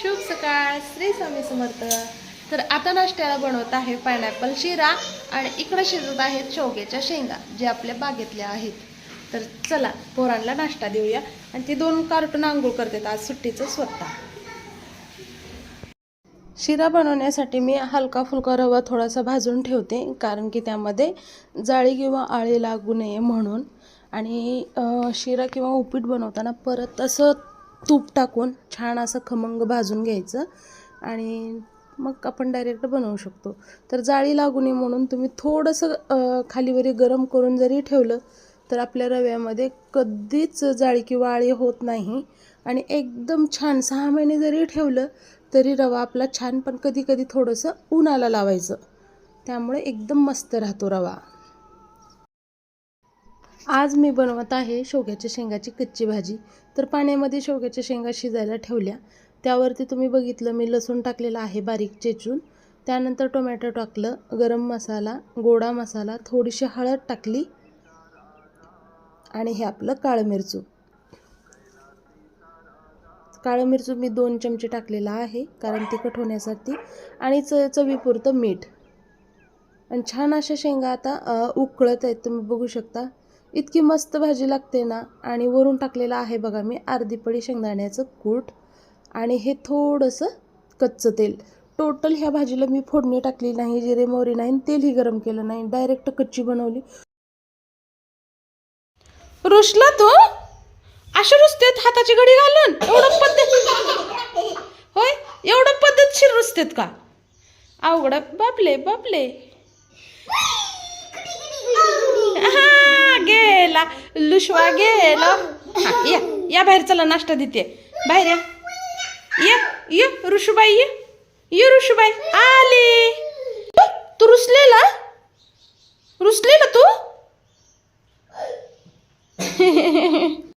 शुभ सकाळ श्री स्वामी समर्थ. तर आता नाश्त्याला बनवत आहे पायनॅपल शिरा आणि इकडं शिजत आहेत शेवग्याच्या शेंगा जे आपल्या बागेतल्या आहेत. तर चला पोरांना नाश्ता देऊया आणि ती दोन कार्टून आंघोळ करतात आज सुट्टीचं स्वतः. शिरा बनवण्यासाठी मी हलका फुलका रवा थोडासा भाजून ठेवते कारण की त्यामध्ये जाळी किंवा आळी लागू नये म्हणून. आणि शिरा किंवा उपीट बनवताना परत असं तूप टाकून छान असं खमंग भाजून घ्यायचं. आणि मग आपण डायरेक्ट बनवू शकतो. तर जाळी लागू नये म्हणून तुम्ही थोडंसं खालीवरी गरम करून जरी ठेवलं तर आपल्या रव्यामध्ये कधीच जाळी किंवा आळी होत नाही. आणि एकदम छान सहा महिने जरी ठेवलं तरी रवा आपला छान पण कधी कधी थोडंसं उन्हाला लावायचं. त्यामुळे एकदम मस्त राहतो रवा. आज मी बनवत आहे शेवग्याच्या शेंगाची कच्ची भाजी. तर पाण्यामध्ये शेवग्याच्या शेंगा शिजायला ठेवल्या. त्यावरती तुम्ही बघितलं मी लसूण टाकलेलं आहे बारीक चेचून. त्यानंतर टोमॅटो टाकलं गरम मसाला गोडा मसाला थोडीशी हळद टाकली आणि हे आपलं काळं मिरचू. काळं मिरचू मी दोन चमचे टाकलेला आहे कारण तिखट होण्यासाठी आणि च चवीपुरतं मीठ. आणि छान अशा शेंगा आता उकळत आहेत तुम्ही बघू शकता. इतकी मस्त भाजी लागते ना आणि वरून टाकलेलं आहे बघा मी अर्धी पडी शेंगदाण्याचं कूट आणि हे थोडंसं कच्चं तेल. टोटल ह्या भाजीला मी फोडणी टाकली नाही जिरे मोहरी नाही तेलही गरम केलं नाही डायरेक्ट कच्ची बनवली. रुसला तू? अशा रुसतेत हाताची घडी घालून? एवढं पद्धत होय? एवढं पद्धतशीर रुसतेत का? अवघड बापले बापले. गेला लुशवा गेला. हा या या बाहेर चला नाश्ता देते. बाहेर या. ये ये ऋषुबाई ये. ये ऋषुबाई. आली. तू रुसलेला? रुसलेला तू?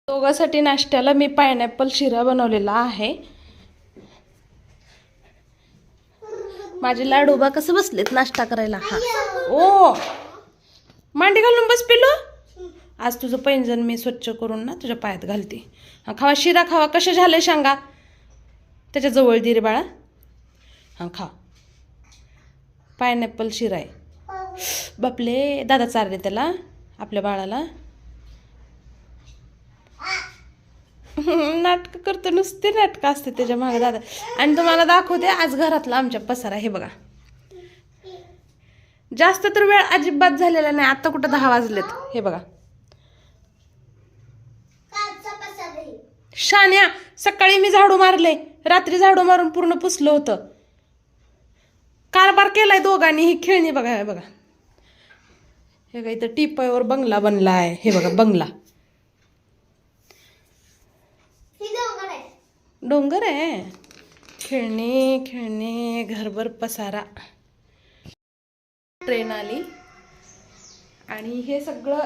दोघांसाठी नाश्त्याला मी पायनॅपल शिरा बनवलेला आहे. माझे लाडोबा कसं बसलेत नाश्ता करायला? हा. ओ. मांडी घालून बस पिलो आज तुझं पैंजण मी स्वच्छ करून ना तुझ्या पायात घालते. हां खावा शिरा खावा कशा झाले सांगा. त्याच्याजवळ दे रे बाळा. हां खा. पायनॅपल शिरा आहे. बापले दादा चारले त्याला आपल्या बाळाला. नाटकं करतो नुसते नाटकं असते त्याच्यामागे दादा. आणि तुम्हाला दाखवते आज घरातला आमच्या पसारा हे बघा. जास्त तर वेळ अजिबात झालेला नाही आता कुठं दहा वाजलेत हे बघा. शान्या सकाळी मी झाडू मारले. रात्री झाडू मारून पूर्ण पुसलं होतं. कारभार केलाय दोघांनी ही खेळणी बघा हे बघा. हे बघा इथं टिपायवर बंगला बनला आहे. हे बघा बंगला. डोंगर आहे. खेळणे खेळणे घरभर पसारा. ट्रेन आली. आणि हे सगळं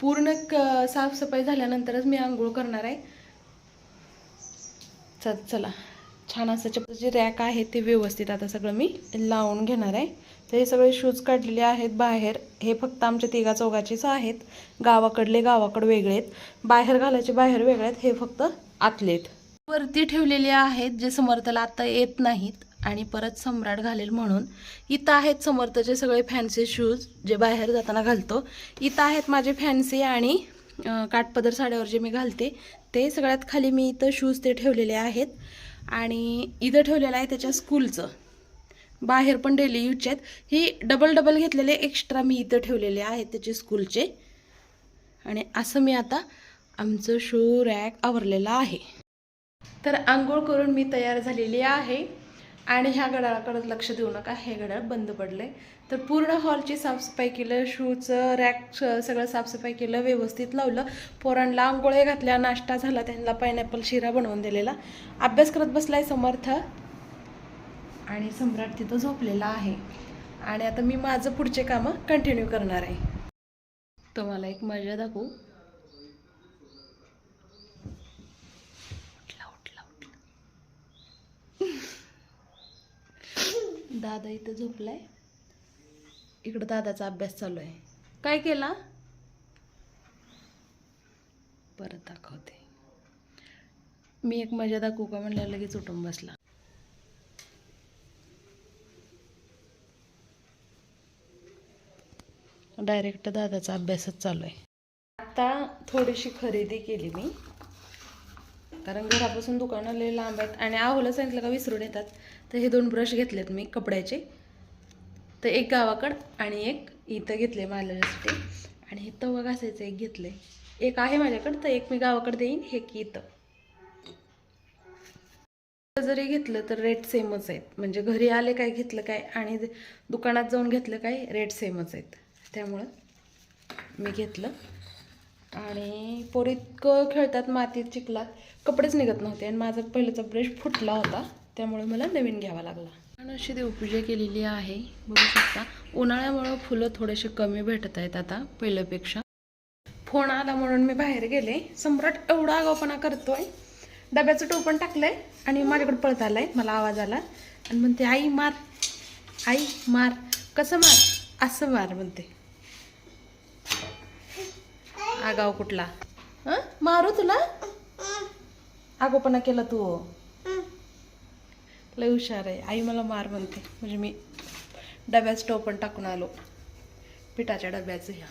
पूर्ण क साफसफाई झाल्यानंतरच मी आंघोळ करणार आहे. चल चला. छान असं चप्पल जे रॅक आहे ते व्यवस्थित आता सगळं मी लावून घेणार आहे. तर हे सगळे शूज काढलेले आहेत बाहेर. हे फक्त आमच्या तिघा चौघाचेच आहेत. गावाकडले गावाकडे वेगळे आहेत. बाहेर घालायचे बाहेर वेगळे आहेत. हे फक्त आतले आहेत. वरती ठेवलेले आहेत जे समर्थला आता येत नाहीत आणि परत सम्राट घालेल म्हणून. इथं आहेत समर्थचे सगळे फॅन्सी शूज जे बाहेर जाताना घालतो. इथं आहेत माझे फॅन्सी आणि काठपदर साड्यावर जे मी घालते ते सगळ्यात खाली मी इथं शूज ते ठेवलेले आहेत. आणि इथं ठेवलेलं आहे त्याच्या स्कूलचं बाहेर पण डेली यूजचे आहेत. ही डबल डबल घेतलेले एक्स्ट्रा मी इथं ठेवलेले आहेत त्याचे स्कूलचे आणि असं मी आता आमचं शू रॅक आवरलेलं आहे. तर आंघोळ करून मी तयार झालेली आहे. आणि ह्या घड्याळाकडे लक्ष देऊ नका हे घड्याळ बंद पडले तर पूर्ण हॉलची साफसफाई केलं शूचं रॅक सगळं साफसफाई केलं व्यवस्थित लावलं. पोरांना आंघोळे घातल्या नाश्ता झाला त्यांना पायनॅपल शिरा बनवून दिलेला. अभ्यास करत बसलाय समर्थ. आणि सम्राट तिथं झोपलेला आहे. आणि आता मी माझं पुढचे कामं कंटिन्यू करणार आहे. तुम्हाला एक मजा दाखवू. दादा इथं झोपलाय. इकडं दादाचा अभ्यास चालू आहे. काय केला? परत दाखवते. मी एक मजा दाखवू का म्हणल्या लगेच उठून बसला. डायरेक्ट दादाचा अभ्यासच चालू आहे. आता थोडीशी खरेदी केली मी. कारण घरापासून दुकानं लय लांब आहेत. आणि आहोला सांगितलं का विसरून येतात. तर हे दोन ब्रश घेतलेत मी कपड्याचे. तर एक गावाकड आणि एक इथं घेतले मारल्यासाठी आणि हे तवा घासायचं एक घेतलंय. एक आहे माझ्याकडं तर एक मी गावाकडे देईन हे की इथं. जरी घेतलं तर रेट सेमच आहेत. म्हणजे घरी आले काय घेतलं काय आणि दुकानात जाऊन घेतलं काय रेट सेमच आहेत. त्यामुळं मी घेतलं. आणि पोर इतकं खेळतात मातीत चिखलात. कपडेच निघत नव्हते आणि माझा पहिल्याचा ब्रश फुटला होता. त्यामुळे मला नवीन घ्यावा लागला. आणि अशी देवपूजा केलेली आहे. बघू शकता. उन्हाळ्यामुळं फुलं थोडेसे कमी भेटत आहेत आता पहिल्यापेक्षा. फोन आला म्हणून मी बाहेर गेले. सम्राट एवढा आगावपणा करतोय. डब्याचं टोपण टाकलंय आणि माझ्याकडे पळत आलाय. मला आवाज आला. आणि म्हणते आई मार आई मार कसं मार असं मार म्हणते. आगाव कुठला? मारू तुला? आगोपणा केला तू. लय हुशार आहे. आई मला मार म्हणते. म्हणजे मी डब्याचं टोपण टाकून आलो. पिठाच्या डब्याचं ह्या.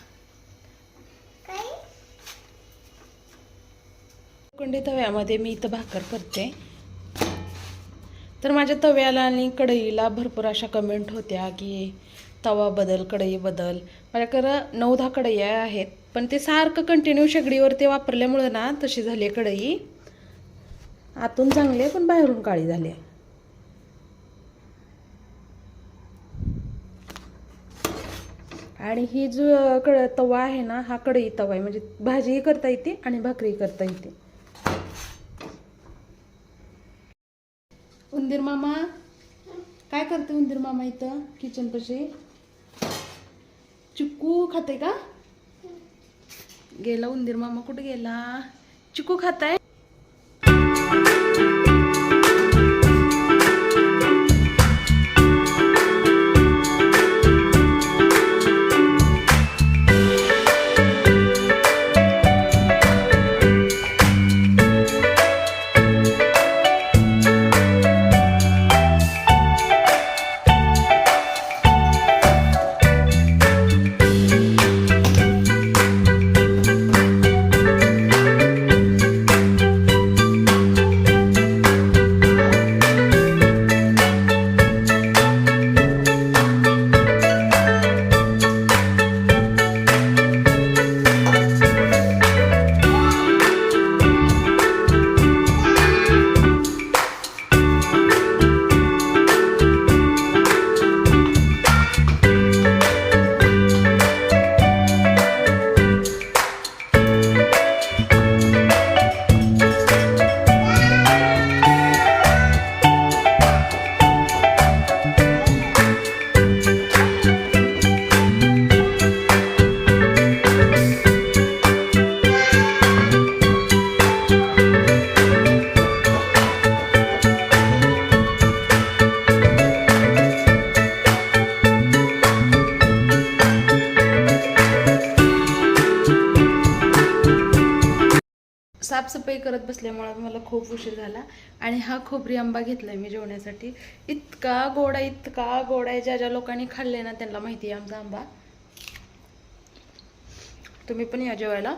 लोखंडी तव्यामध्ये मी इथं भाकर करते. तर माझ्या तव्याला आणि कढईला भरपूर अशा कमेंट होत्या की तवा बदल कढई बदल. माझ्याकडं नऊ दहा कढया आहेत. पण ते सारखं कंटिन्यू शेगडीवर ते वापरल्यामुळं ना तशी झाली आहे कढई. आतून चांगली आहे पण बाहेरून काळी झाली आहे. आणि ही जो कड तवा आहे ना हा कढई तवा आहे. म्हणजे भाजीही करता येते आणि भाकरीही करता येते. उंदीर मामा काय करते उंदीर मामा इथं? किचन पशी. चिक्कू खाते का? गेला उंदीर. मामा कुठे गेला? चिकू खाताय? साफसफाई करत बसल्यामुळं मला खूप उशीर झाला. आणि हा खोबरी आंबा घेतलाय मी जेवण्यासाठी. इतका गोडा इतका गोडा आहे. ज्या ज्या लोकांनी खाल्ले ना त्यांना माहिती आहे आमचा आंबा. तुम्ही पण या जेवायला.